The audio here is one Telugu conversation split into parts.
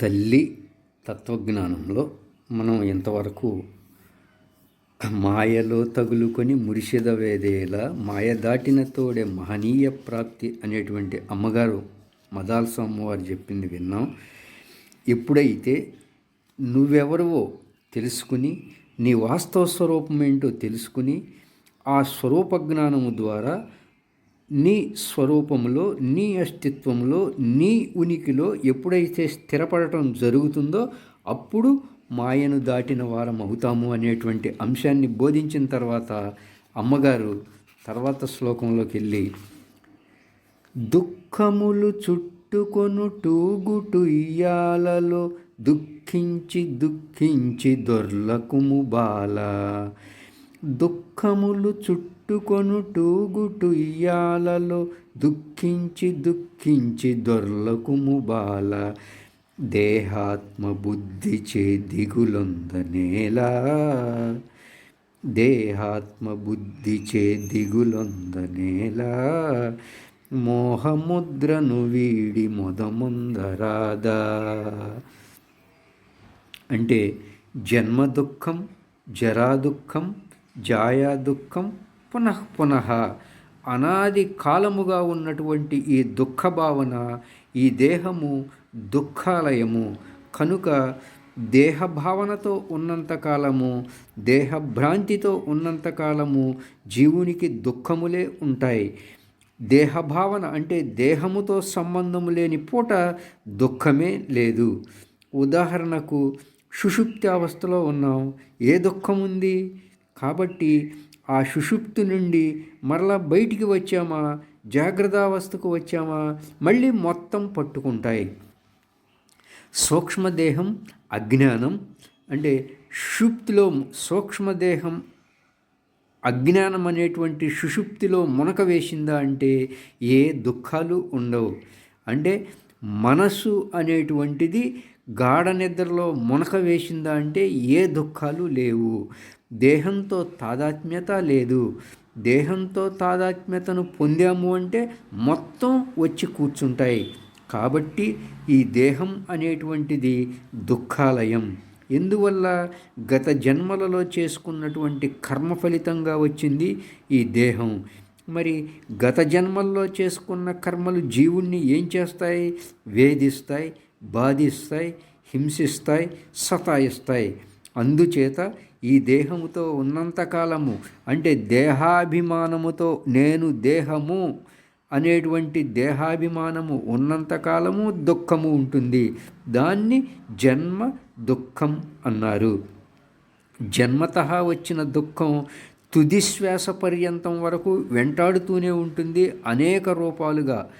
తల్లి తత్వజ్ఞానంలో మనం ఇంతవరకు మాయలో తగులుకొని మురిషిద వేదేలా మాయ దాటిన తోడే మహనీయ ప్రాప్తి అనేటువంటి అమ్మగారు మదాల్ స్వామివారు చెప్పింది విన్నాం. ఎప్పుడైతే నువ్వెవరువో తెలుసుకుని నీ వాస్తవ స్వరూపం ఏంటో తెలుసుకుని ఆ స్వరూప జ్ఞానము ద్వారా నీ స్వరూపంలో నీ అస్తిత్వంలో నీ ఉనికిలో ఎప్పుడైతే స్థిరపడటం జరుగుతుందో అప్పుడు మాయను దాటిన వారం అవుతాము అనేటువంటి అంశాన్ని బోధించిన తర్వాత అమ్మగారు తర్వాత శ్లోకంలోకి వెళ్ళి దుఃఖములు చుట్టుకొను టూగుటు ఇయ్యాలలో దుఃఖించి దుఃఖించి దొర్లకుము బాల. దుఃఖములు చుట్టుకొను టూగుటు ఇయ్యాలలో దుఃఖించి దుఃఖించి దొర్లకుము బాల. దేహాత్మ బుద్ధి చే దిగులొందనేలా దేహాత్మ బుద్ధి చే దిగులొందనేలా మోహముద్రను వీడి మొదముందరాదా అంటే జన్మ దుఃఖం జరా దుఃఖం జాయా దుఃఖం పునః పునః అనాది కాలముగా ఉన్నటువంటి ఈ దుఃఖ భావన ఈ దేహము దుఃఖాలయము. కనుక దేహ భావనతో ఉన్నంతకాలము దేహభ్రాంతితో ఉన్నంతకాలము జీవునికి దుఃఖములే ఉంటాయి. దేహభావన అంటే దేహముతో సంబంధము లేని పూట దుఃఖమే లేదు. ఉదాహరణకు సుషుప్తి అవస్థలో ఉన్నాం. ఏ దుఃఖం ఉంది కాబట్టి ఆ సుషుప్తి నుండి మరలా బయటికి వచ్చామా? జాగ్రత్తావస్థకు వచ్చామా? మళ్ళీ మొత్తం పట్టుకుంటాయి. సూక్ష్మదేహం అజ్ఞానం అంటే సుషుప్తిలో సూక్ష్మదేహం అజ్ఞానం అనేటువంటి సుషుప్తిలో మునక వేసిందా అంటే ఏ దుఃఖాలు ఉండవు. అంటే మనసు అనేటువంటిది గాఢ నిద్రలో మునక వేసిందా అంటే ఏ దుఃఖాలు లేవు. దేహంతో తాదాత్మ్యత లేదు. దేహంతో తాదాత్మ్యతను పొందాము అంటే మొత్తం వచ్చి కూర్చుంటాయి. కాబట్టి ఈ దేహం అనేటువంటిది దుఃఖాలయం. ఎందువల్ల? గత జన్మలలో చేసుకున్నటువంటి కర్మ ఫలితంగా వచ్చింది ఈ దేహం. మరి గత జన్మల్లో చేసుకున్న కర్మలు జీవుణ్ణి ఏం చేస్తాయి? వేధిస్తాయి. బాధిస్తాయి హింసిస్తాయి సతాయిస్తాయి. అందుచేత ఈ దేహముతో ఉన్నంతకాలము అంటే దేహాభిమానముతో నేను దేహము అనేటువంటి దేహాభిమానము ఉన్నంతకాలము దుఃఖము ఉంటుంది. దాన్ని జన్మ దుఃఖం అన్నారు. జన్మత వచ్చిన దుఃఖం తుది శ్వాస పర్యంతం వరకు వెంటాడుతూనే ఉంటుంది అనేక రూపాలుగా.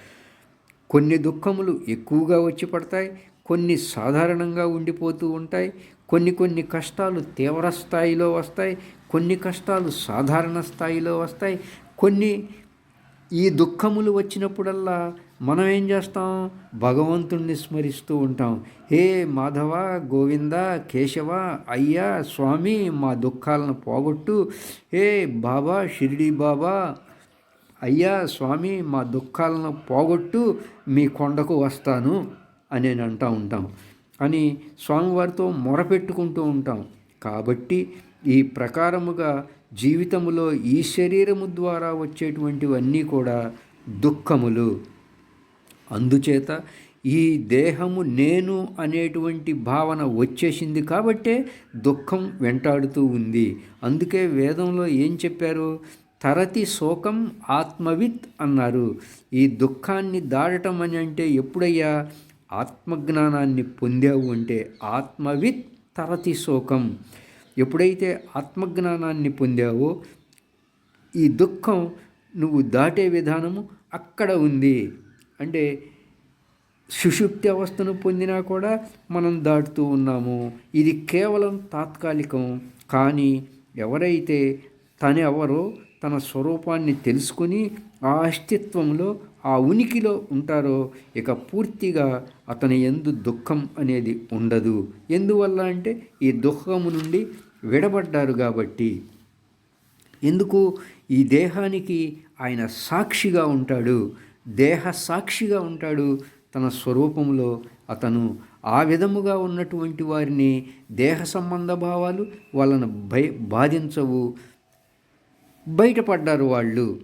కొన్ని దుఃఖములు ఎక్కువగా వచ్చి పడతాయి కొన్ని సాధారణంగా ఉండిపోతూ ఉంటాయి కొన్ని కొన్ని కష్టాలు తీవ్ర స్థాయిలో వస్తాయి కొన్ని కష్టాలు సాధారణ స్థాయిలో వస్తాయి. కొన్ని ఈ దుఃఖములు వచ్చినప్పుడల్లా మనం ఏం చేస్తాం? భగవంతుణ్ణి స్మరిస్తూ ఉంటాం. హే మాధవ గోవింద కేశవ అయ్యా స్వామి మా దుఃఖాలను పోగొట్టు. హే బాబా షిరిడి బాబా అయ్యా స్వామి మా దుఃఖాలను పోగొట్టు మీ కొండకు వస్తాను అని నేను అంటూ ఉంటాం. అని స్వామివారితో మొరపెట్టుకుంటూ ఉంటాం. కాబట్టి ఈ ప్రకారముగా జీవితములో ఈ శరీరము ద్వారా వచ్చేటువంటివన్నీ కూడా దుఃఖములు. అందుచేత ఈ దేహము నేను అనేటువంటి భావన వచ్చేసింది కాబట్టే దుఃఖం వెంటాడుతూ ఉంది. అందుకే వేదంలో ఏం చెప్పారు? తరతి శోకం ఆత్మవిత్ అన్నారు. ఈ దుఃఖాన్ని దాడటం అని అంటే ఎప్పుడయ్యా? ఆత్మజ్ఞానాన్ని పొందావు అంటే ఆత్మవిత్ తరతి శోకం. ఎప్పుడైతే ఆత్మజ్ఞానాన్ని పొందావో ఈ దుఃఖం నువ్వు దాటే విధానము అక్కడ ఉంది. అంటే సుషుప్తి అవస్థను పొందినా కూడా మనం దాటుతూ ఉన్నాము. ఇది కేవలం తాత్కాలికం. కానీ ఎవరైతే తనెవరో తన స్వరూపాన్ని తెలుసుకుని ఆ అస్తిత్వంలో ఆ ఉనికిలో ఉంటారో ఇక పూర్తిగా అతని ఎందు దుఃఖం అనేది ఉండదు. ఎందువల్ల అంటే ఈ దుఃఖము నుండి విడబడ్డారు కాబట్టి. ఎందుకు? ఈ దేహానికి ఆయన సాక్షిగా ఉంటాడు. దేహ సాక్షిగా ఉంటాడు. తన స్వరూపంలో అతను ఆ విధముగా ఉన్నటువంటి వారిని దేహ సంబంధ భావాలు వాళ్ళను భయ బాధించవు. బయటపడ్డారు వాళ్ళు.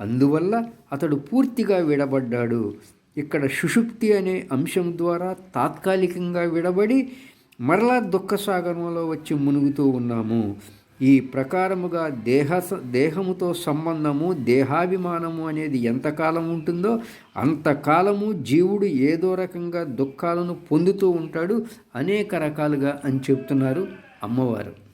అందువల్ల అతడు పూర్తిగా విడబడ్డాడు. ఇక్కడ సుషుప్తి అనే అంశం ద్వారా తాత్కాలికంగా విడబడి మరలా దుఃఖసాగరంలో వచ్చి మునుగుతూ ఉన్నాము. ఈ ప్రకారముగా దేహ దేహముతో సంబంధము దేహాభిమానము అనేది ఎంతకాలం ఉంటుందో అంతకాలము జీవుడు ఏదో రకంగా దుఃఖాలను పొందుతూ ఉంటాడు అనేక రకాలుగా అని చెప్తున్నారు అమ్మవారు.